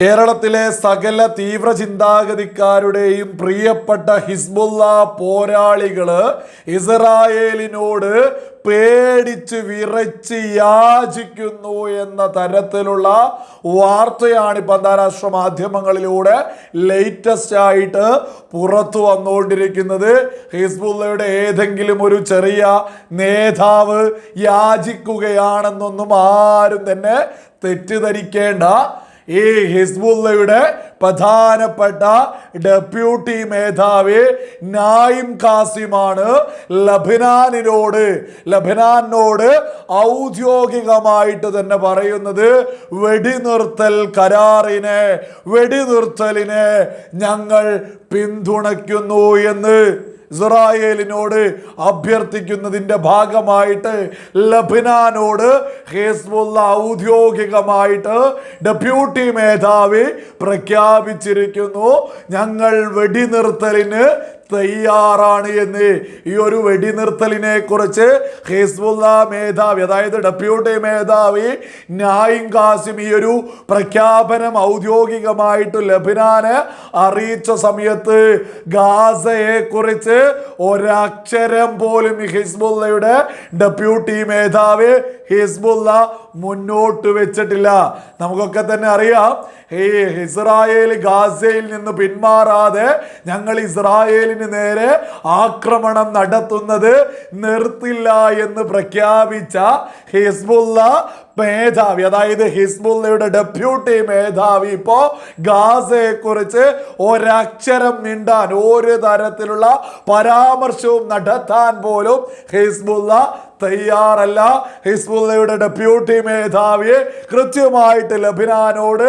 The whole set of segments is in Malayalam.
കേരളത്തിലെ സകല തീവ്ര ചിന്താഗതിക്കാരുടെയും പ്രിയപ്പെട്ട ഹിസ്ബുല്ല പോരാളികൾ ഇസ്രായേലിനോട് പേടിച്ച് വിറച്ച് യാചിക്കുന്നു എന്ന തരത്തിലുള്ള വാർത്തയാണ് ഇപ്പം അന്താരാഷ്ട്ര മാധ്യമങ്ങളിലൂടെ ലേറ്റസ്റ്റ് ആയിട്ട് പുറത്തു വന്നുകൊണ്ടിരിക്കുന്നത്. ഹിസ്ബുള്ളയുടെ ഏതെങ്കിലും ഒരു ചെറിയ നേതാവ് യാചിക്കുകയാണെന്നൊന്നും ആരും തന്നെ തെറ്റിദ്ധരിക്കേണ്ട ഈ ഹിസ്ബുള്ളയുടെ പ്രധാനപ്പെട്ട ഡെപ്യൂട്ടി മേധാവി നായിം കാസിമാണ് ലബനാനിനോട് ലബനാനോട് ഔദ്യോഗികമായിട്ട് തന്നെ പറയുന്നത് വെടിനിർത്തൽ കരാറിനെ വെടിനിർത്തലിനെ ഞങ്ങൾ പിന്തുണയ്ക്കുന്നു എന്ന്. ഇസ്രായേലിനോട് അഭ്യർത്ഥിക്കുന്നതിന്റെ ഭാഗമായിട്ട് ലബനാനോട് ഹേസ്ബുള്ള ഔദ്യോഗികമായിട്ട് ഡെപ്യൂട്ടി മേധാവി പ്രഖ്യാപിച്ചിരിക്കുന്നു. ഞങ്ങൾ വെടിനിർത്തലിന് തയ്യാറാണ് എന്ന് ഈ ഒരു വെടിനിർത്തലിനെ കുറിച്ച് ഹിസ്ബുല്ല മേധാവി അതായത് ഡെപ്യൂട്ടി മേധാവി നായിം കാസിം ഈ ഒരു പ്രഖ്യാപനം ഔദ്യോഗികമായിട്ട് ലബനാന് അറിയിച്ച സമയത്ത് ഗാസയെ കുറിച്ച് ഒരക്ഷരം പോലും ഹിസ്ബുല്ലയുടെ ഡെപ്യൂട്ടി മേധാവി ഹിസ്ബുല്ല മുന്നോട്ട് വെച്ചിട്ടില്ല. നമുക്കൊക്കെ തന്നെ അറിയാം ഈ ഇസ്രായേൽ ഗാസയിൽ നിന്ന് പിന്മാറാതെ ഞങ്ങൾ ഇസ്രായേലിന് നേരെ ആക്രമണം നടത്തുന്നത് നിർത്തില്ല എന്ന് പ്രഖ്യാപിച്ച ഹിസ്ബുല്ല മേധാവി അതായത് ഹിസ്ബുല്ലയുടെ ഡെപ്യൂട്ടി മേധാവി ഇപ്പോ ഗാസയെ കുറിച്ച് ഒരക്ഷരം മിണ്ടാൻ ഒരു തരത്തിലുള്ള പരാമർശവും നടത്താൻ പോലും ഹിസ്ബുള്ള തയ്യാറല്ല. ഹിസ്ബുല്ലയുടെ ഡെപ്യൂട്ടി മേധാവിയെ കൃത്യമായിട്ട് ലഭിനാനോട്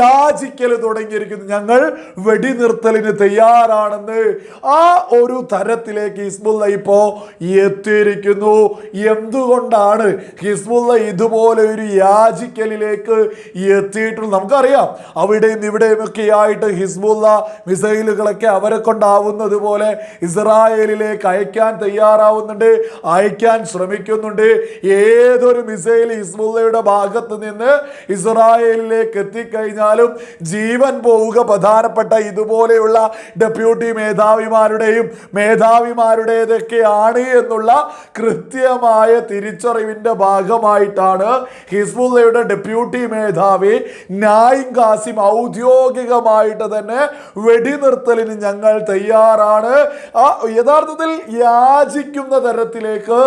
യാചിക്കൽ തുടങ്ങിയിരിക്കുന്നു. ഞങ്ങൾ വെടിനിർത്തലിന് തയ്യാറാണെന്ന് ആ ഒരു തരത്തിലേക്ക് ഹിസ്ബുല്ല ഇപ്പോ എത്തിയിരിക്കുന്നു. എന്തുകൊണ്ടാണ് ഹിസ്ബുല്ല ഇതുപോലെ ഒരു യാചിക്കലിലേക്ക് എത്തിയിട്ടുള്ളത്? നമുക്കറിയാം അവിടെയും ഇവിടെയും ഒക്കെ ആയിട്ട് ഹിസ്ബുല്ല മിസൈലുകളൊക്കെ അവരെ കൊണ്ടാവുന്നത് പോലെ ഇസ്രായേലിലേക്ക് അയക്കാൻ തയ്യാറാവുന്നുണ്ട്. അയക്കാൻ ശ്രമിക്കുന്നുണ്ട്. ഏതൊരു മിസൈൽ ഹിസ്ബുള്ളയുടെ ഭാഗത്ത് നിന്ന് ഇസ്രായേലിലേക്ക് എത്തിക്കഴിഞ്ഞാലും ജീവൻ പോവുക പ്രധാനപ്പെട്ട ഇതുപോലെയുള്ള ഡെപ്യൂട്ടി മേധാവിമാരുടെയും മേധാവിമാരുടേതൊക്കെയാണ് എന്നുള്ള കൃത്യമായ തിരിച്ചറിവിന്റെ ഭാഗമായിട്ടാണ് ഹിസ്ബുള്ളയുടെ ഡെപ്യൂട്ടി മേധാവി നായിം കാസിം ഔദ്യോഗികമായിട്ട് തന്നെ വെടിനിർത്തലിന് ഞങ്ങൾ തയ്യാറാണ്. യഥാർത്ഥത്തിൽ യാചിക്കുന്ന തരത്തിലേക്ക്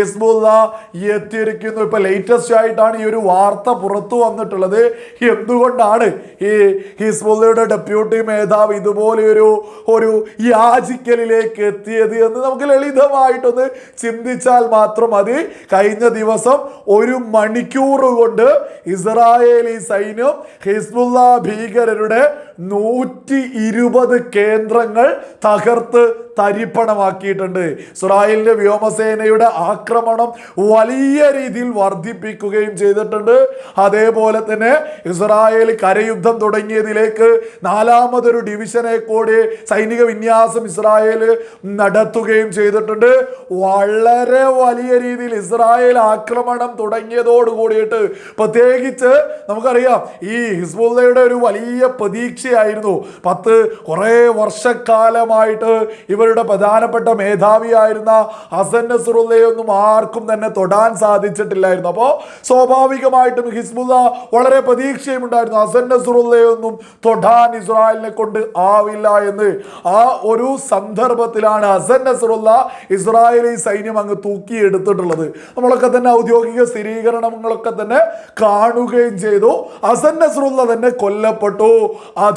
ഹിസ്ബുള്ള എത്തിയിരിക്കുന്നു. ഇപ്പൊ ലേറ്റസ്റ്റ് ആയിട്ടാണ് ഈ ഒരു വാർത്ത പുറത്തു വന്നിട്ടുള്ളത്. എന്തുകൊണ്ടാണ് ഈ ഹിസ്ബുള്ളയുടെ ഡെപ്യൂട്ടി മേധാവ് ഇതുപോലെ ഒരു യാചിക്കലിലേക്ക് എത്തിയത് എന്ന് നമുക്ക് ലളിതമായിട്ടൊന്ന് ചിന്തിച്ചാൽ മാത്രം മതി. കഴിഞ്ഞ ദിവസം ഒരു മണിക്കൂർ കൊണ്ട് ഇസ്രായേലി സൈന്യം ഹിസ്ബുള്ള ഭീകരരുടെ നൂറ്റി ഇരുപത് കേന്ദ്രങ്ങൾ തകർത്ത് തരിപ്പണമാക്കിയിട്ടുണ്ട്. ഇസ്രായേലിന്റെ വ്യോമസേനയുടെ ആക്രമണം വലിയ രീതിയിൽ വർദ്ധിപ്പിക്കുകയും ചെയ്തിട്ടുണ്ട്. അതേപോലെ തന്നെ ഇസ്രായേൽ കരയുദ്ധം തുടങ്ങിയതിലേക്ക് നാലാമതൊരു ഡിവിഷനെ കൂടി സൈനിക വിന്യാസം ഇസ്രായേൽ നടത്തുകയും ചെയ്തിട്ടുണ്ട്. വളരെ വലിയ രീതിയിൽ ഇസ്രായേൽ ആക്രമണം തുടങ്ങിയതോട് കൂടിയിട്ട് പ്രത്യേകിച്ച് നമുക്കറിയാം ഈ ഹിസ്ബുള്ളയുടെ ഒരു വലിയ പ്രതീക്ഷയായിരുന്നു പത്ത് കുറേ വർഷക്കാലമായിട്ട് ഇവരുടെ പ്രധാനപ്പെട്ട മേധാവിയായിരുന്ന ഹസൻ നസറുല്ലയൊന്നും ആർക്കും തന്നെ തൊടാൻ സാധിച്ചിട്ടില്ലായിരുന്നു. അപ്പോൾ സ്വാഭാവികമായിട്ടും ഹിസ്ബുല്ല വളരെ പ്രതീക്ഷയും ഉണ്ടായിരുന്നു ഹസൻ നസറുല്ലയൊന്നും തൊടാൻ ഇസ്രായേലിനെ കൊണ്ട് ആവില്ല എന്ന്. ആ ഒരു സന്ദർഭത്തിലാണ് ഹസൻ നസറുല്ല ഇസ്രായേലി സൈന്യം അങ്ങ് തൂക്കിയെടുത്തിട്ടുള്ളത്. നമ്മളൊക്കെ തന്നെ ഔദ്യോഗിക സ്ഥിരീകരണങ്ങളൊക്കെ തന്നെ കാണുകയും ചെയ്തു. ഹസൻ നസറുല്ല തന്നെ കൊല്ലപ്പെട്ടു.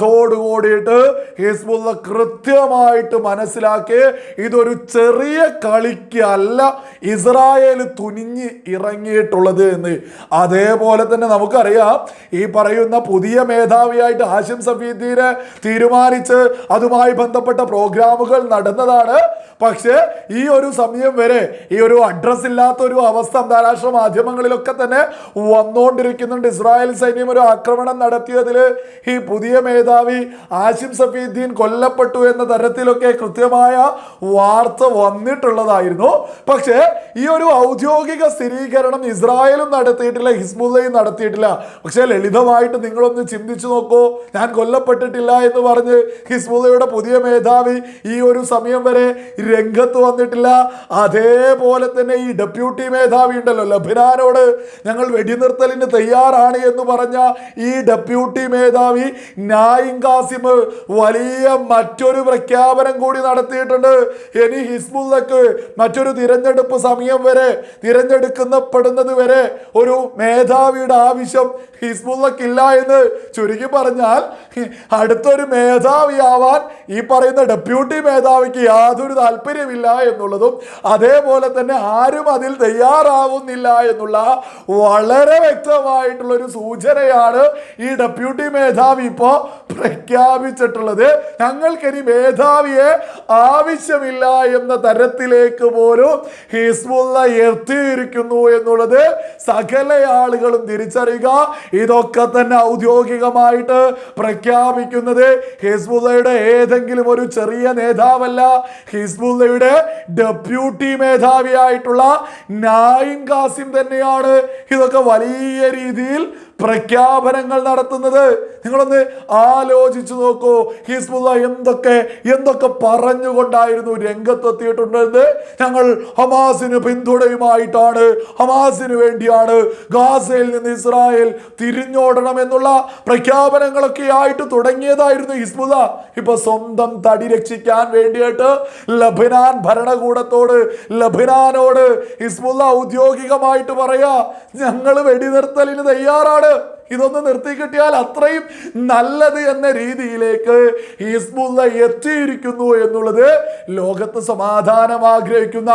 അതോടുകൂടിയിട്ട് ഹിസ്ബുള്ള കൃത്യമായിട്ട് മനസ്സിലാക്കി ഇതൊരു ചെറിയ കളിക്ക് അല്ല ഇസ്രായേൽ തുനിഞ്ഞ് ഇറങ്ങിയിട്ടുള്ളത് എന്ന്. അതേപോലെ തന്നെ നമുക്കറിയാം ഈ പറയുന്ന പുതിയ മേധാവിയായിട്ട് ഹാഷിം സഫീദ്ദീനെ തീരുമാനിച്ച് അതുമായി ബന്ധപ്പെട്ട പ്രോഗ്രാമുകൾ നടന്നതാണ്. പക്ഷേ ഈ ഒരു സമയം വരെ ഈ ഒരു അഡ്രസ് ഇല്ലാത്ത ഒരു അവസ്ഥ അന്താരാഷ്ട്ര മാധ്യമങ്ങളിലൊക്കെ തന്നെ വന്നുകൊണ്ടിരിക്കുന്നുണ്ട് ഇസ്രായേൽ സൈന്യം ഒരു ആക്രമണം നടത്തിയതിൽ ഈ പുതിയ മേധാവി ആഷിം സഫീദ്ദീൻ കൊല്ലപ്പെട്ടു എന്ന തരത്തിലൊക്കെ കൃത്യമായ വാർത്ത വന്നിട്ടുള്ളതായിരുന്നു. പക്ഷേ ഈ ഒരു ഔദ്യോഗിക സ്ഥിരീകരണം ഇസ്രായേലും നടത്തിയിട്ടില്ല ഹിസ്ബുല്ലയും നടത്തിയിട്ടില്ല. പക്ഷേ ലളിതമായിട്ട് നിങ്ങളൊന്ന് ചിന്തിച്ചു നോക്കൂ. ഞാൻ കൊല്ലപ്പെട്ടിട്ടില്ല എന്ന് പറഞ്ഞ് ഹിസ്ബുല്ലയുടെ പുതിയ മേധാവി ഈ ഒരു സമയം വരെ രംഗത്ത് വന്നിട്ടില്ല. അതേപോലെ തന്നെ ഈ ഡെപ്യൂട്ടി മേധാവി ഉണ്ടല്ലോ ലഭിനാനോട് ഞങ്ങൾ വെടിനിർത്തലിന് തയ്യാറാണ് എന്ന് പറഞ്ഞ ഈ ഡെപ്യൂട്ടി മേധാവി നായിം കാസിം വലിയ മറ്റൊരു പ്രഖ്യാപനം കൂടി നടത്തിയിട്ടുണ്ട്. ഇനി ഹിസ്ബുള്ളക്ക് മറ്റൊരു തിരഞ്ഞെടുപ്പ് സമയം വരെ തിരഞ്ഞെടുക്കുന്നപ്പെടുന്നത് വരെ ഒരു മേധാവിയുടെ ആവശ്യം ഹിസ്ബുള്ളക്കില്ല എന്ന് ചുരുക്കി പറഞ്ഞാൽ അടുത്തൊരു മേധാവിയാവാൻ ഈ പറയുന്ന ഡെപ്യൂട്ടി മേധാവിക്ക് യാതൊരു താല്പര്യമില്ല എന്നുള്ളതും അതേപോലെ തന്നെ ആരും അതിൽ തയ്യാറാവുന്നില്ല എന്നുള്ള വളരെ വ്യക്തമായിട്ടുള്ള ഒരു സൂചനയാണ് ഈ ഡെപ്യൂട്ടി മേധാവി ഇപ്പോൾ പ്രഖ്യാപിച്ചിട്ടുള്ളത്. ഞങ്ങൾക്കിനി മേധാവിയെ ആവശ്യമില്ല എന്ന തരത്തിലേക്ക് പോലും ഹിസ്ബുള്ള എത്തിയിരിക്കുന്നു എന്നുള്ളത് സകല ആളുകളും തിരിച്ചറിയുക. ഇതൊക്കെ തന്നെ ഔദ്യോഗികമായിട്ട് പ്രഖ്യാപിക്കുന്നത് ഹിസ്ബുള്ളയുടെ ഏതെങ്കിലും ഒരു ചെറിയ നേതാവല്ല. ഹിസ്ബുള്ളയുടെ ഡെപ്യൂട്ടി മേധാവിയായിട്ടുള്ള നായിം കാസിം തന്നെയാണ്. ഇതൊക്കെ വലിയ രീതിയിൽ പ്രഖ്യാപനങ്ങൾ നടത്തുന്നത്. നിങ്ങളൊന്ന് ആലോചിച്ചു നോക്കൂ. ഹിസ്ബുള്ള എന്തൊക്കെ എന്തൊക്കെ പറഞ്ഞുകൊണ്ടായിരുന്നു രംഗത്തെത്തിയിട്ടുണ്ടെന്ന് ഞങ്ങൾ ഹമാസിന് പിന്തുണയുമായിട്ടാണ് ഹമാസിന് വേണ്ടിയാണ് ഗാസയിൽ നിന്ന് ഇസ്രായേൽ തിരിഞ്ഞോടണം എന്നുള്ള പ്രഖ്യാപനങ്ങളൊക്കെ ആയിട്ട് തുടങ്ങിയതായിരുന്നു ഹിസ്ബുല ഇപ്പൊ സ്വന്തം തടി രക്ഷിക്കാൻ വേണ്ടിയിട്ട് ലബനാൻ ഭരണകൂടത്തോട് ലബനാനോട് ഹിസ്ബുല്ല ഔദ്യോഗികമായിട്ട് പറയാ ഞങ്ങൾ വെടിനിർത്തലിന് തയ്യാറാണ്. ഇതൊന്ന് നിർത്തി കിട്ടിയാൽ അത്രയും നല്ലത് എന്ന രീതിയിലേക്ക് ഹിസ്ബുള്ള എത്തിയിരിക്കുന്നു എന്നുള്ളത് ലോകത്ത് സമാധാനം ആഗ്രഹിക്കുന്ന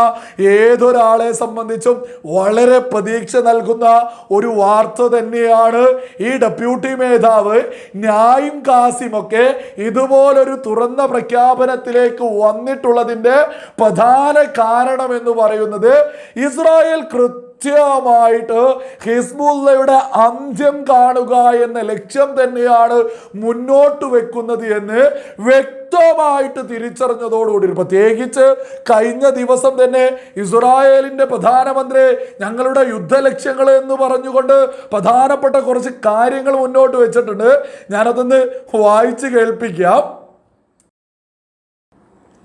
ഏതൊരാളെ സംബന്ധിച്ചും വളരെ പ്രതീക്ഷ നൽകുന്ന ഒരു വാർത്ത തന്നെയാണ് ഈ ഡെപ്യൂട്ടി മേധാവ് ന്യായും കാസിമൊക്കെ ഇതുപോലൊരു തുറന്ന പ്രഖ്യാപനത്തിലേക്ക് വന്നിട്ടുള്ളതിന്റെ പ്രധാന കാരണം എന്ന് പറയുന്നത് ഇസ്രായേൽ കൃത്യ കൃത്യമായിട്ട് ഹിസ്ബുല്ലയുടെ അന്ത്യം കാണുക എന്ന ലക്ഷ്യം തന്നെയാണ് മുന്നോട്ട് വെക്കുന്നത് എന്ന് വ്യക്തമായിട്ട് തിരിച്ചറിഞ്ഞതോടുകൂടി പ്രത്യേകിച്ച് കഴിഞ്ഞ ദിവസം തന്നെ ഇസ്രായേലിന്റെ പ്രധാനമന്ത്രി ഞങ്ങളുടെ യുദ്ധലക്ഷ്യങ്ങൾ എന്ന് പറഞ്ഞുകൊണ്ട് പ്രധാനപ്പെട്ട കുറച്ച് കാര്യങ്ങൾ മുന്നോട്ട് വെച്ചിട്ടുണ്ട്. ഞാനതൊന്ന് വായിച്ച് കേൾപ്പിക്കാം.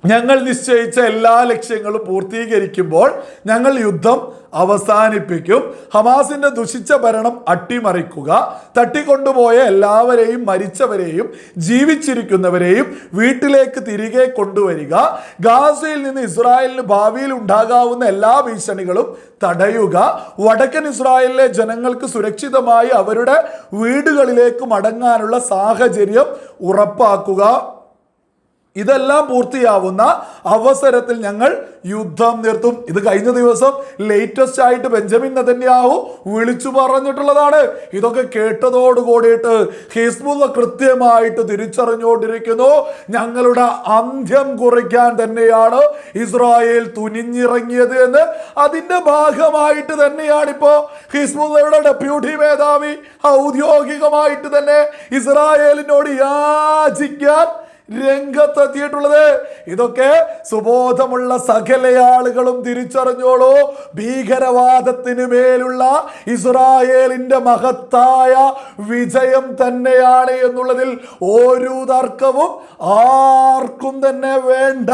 ഞങ്ങൾ നിശ്ചയിച്ച എല്ലാ ലക്ഷ്യങ്ങളും പൂർത്തീകരിക്കുമ്പോൾ ഞങ്ങൾ യുദ്ധം അവസാനിപ്പിക്കും. ഹമാസിന്റെ ദുഷിച്ച ഭരണം അട്ടിമറിക്കുക തട്ടിക്കൊണ്ടുപോയ എല്ലാവരെയും മരിച്ചവരെയും ജീവിച്ചിരിക്കുന്നവരെയും വീട്ടിലേക്ക് തിരികെ കൊണ്ടുവരിക ഗാസയിൽ നിന്ന് ഇസ്രായേലിന് ഭാവിയിൽ ഉണ്ടാകാവുന്ന എല്ലാ ഭീഷണികളും തടയുക വടക്കൻ ഇസ്രായേലിലെ ജനങ്ങൾക്ക് സുരക്ഷിതമായി അവരുടെ വീടുകളിലേക്ക് മടങ്ങാനുള്ള സാഹചര്യം ഉറപ്പാക്കുക. ഇതെല്ലാം പൂർത്തിയാവുന്ന അവസരത്തിൽ ഞങ്ങൾ യുദ്ധം നിർത്തും. ഇത് കഴിഞ്ഞ ദിവസം ലേറ്റസ്റ്റ് ആയിട്ട് ബെഞ്ചമിൻ നെതന്യാഹു വിളിച്ചു പറഞ്ഞിട്ടുള്ളതാണ്. ഇതൊക്കെ കേട്ടതോട് കൂടിയിട്ട് കൃത്യമായിട്ട് തിരിച്ചറിഞ്ഞുകൊണ്ടിരിക്കുന്നു. ഞങ്ങളുടെ അന്ത്യം കുറിക്കാൻ തന്നെയാണ് ഇസ്രായേൽ തുനിഞ്ഞിറങ്ങിയത് എന്ന്. അതിന്റെ ഭാഗമായിട്ട് തന്നെയാണ് ഇപ്പോ ഹിസ്ബുള്ളയുടെ ഡെപ്യൂട്ടി മേധാവി ഔദ്യോഗികമായിട്ട് തന്നെ ഇസ്രായേലിനോട് യാചിക്കാൻ രംഗത്തെത്തിയിട്ടുള്ളത്. ഇതൊക്കെ സുബോധമുള്ള സകല ആളുകളും തിരിച്ചറിഞ്ഞോളൂ. ഭീകരവാദത്തിന് മേലുള്ള ഇസ്രായേലിന്റെ മഹത്തായ വിജയം തന്നെയാണ് എന്നുള്ളതിൽ ഒരു തർക്കവും ആർക്കും തന്നെ വേണ്ട.